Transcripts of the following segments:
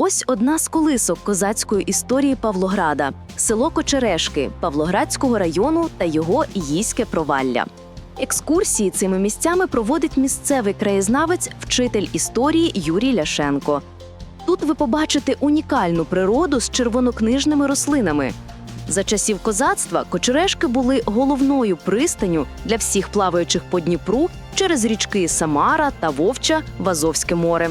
Ось одна з колисок козацької історії Павлограда село Кочерешки Павлоградського району та його Їське провалля. Екскурсії цими місцями проводить місцевий краєзнавець, вчитель історії Юрій Ляшенко. Тут ви побачите унікальну природу з червонокнижними рослинами. За часів козацтва Кочерешки були головною пристаню для всіх плаваючих по Дніпру через річки Самара та Вовча в Азовське море.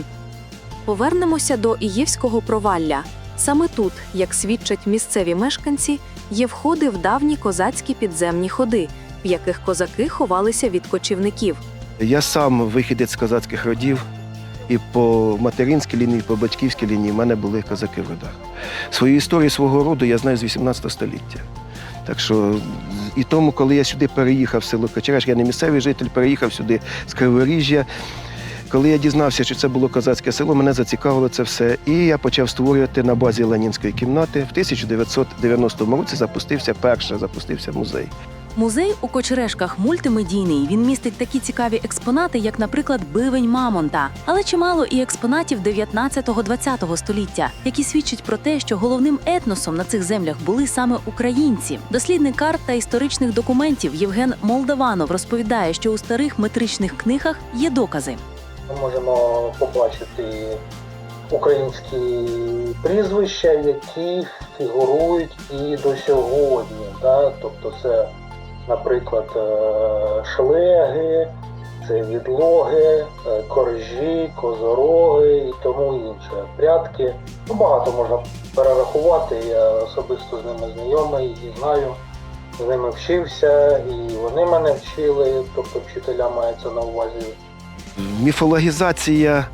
Повернемося до Іївського провалля. Саме тут, як свідчать місцеві мешканці, є входи в давні козацькі підземні ходи, в яких козаки ховалися від кочівників. Я сам вихідець з козацьких родів, і по материнській лінії, по батьківській лінії в мене були козаки в родах. Свою історію свого роду я знаю з 18 століття. Так що і тому, коли я сюди переїхав в село Кочереш, я не місцевий житель, переїхав сюди з Криворіжжя. Коли я дізнався, що це було козацьке село, мене зацікавило це все. І я почав створювати на базі Ленінської кімнати. В 1990 році запустився перший запустився музей. Музей у Кочерешках мультимедійний. Він містить такі цікаві експонати, як, наприклад, бивень Мамонта, але чимало і експонатів 19-20 століття, які свідчать про те, що головним етносом на цих землях були саме українці. Дослідник карт та історичних документів Євген Молдаванов розповідає, що у старих метричних книгах є докази. Ми можемо побачити українські прізвища, які фігурують і до сьогодні. Да? Тобто це, наприклад, е, шлеги, це відлоги, е, коржі, козороги і тому інше. Прядки. Ну, багато можна перерахувати. Я особисто з ними знайомий і знаю. З ними вчився, і вони мене вчили, тобто вчителя мається на увазі Міфологізація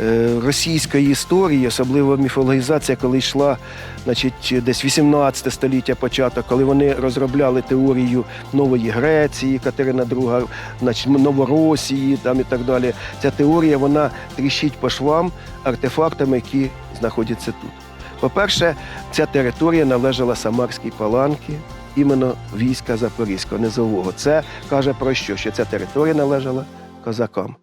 е, російської історії, особливо міфологізація, коли йшла значить, десь 18 століття початок, коли вони розробляли теорію нової Греції, Катерина II, значить, Новоросії там і так далі. Ця теорія вона тріщить по швам артефактами, які знаходяться тут. По-перше, ця територія належала Самарській паланки, іменно війська Запорізького, низового. Це каже про що? Що ця територія належала козакам.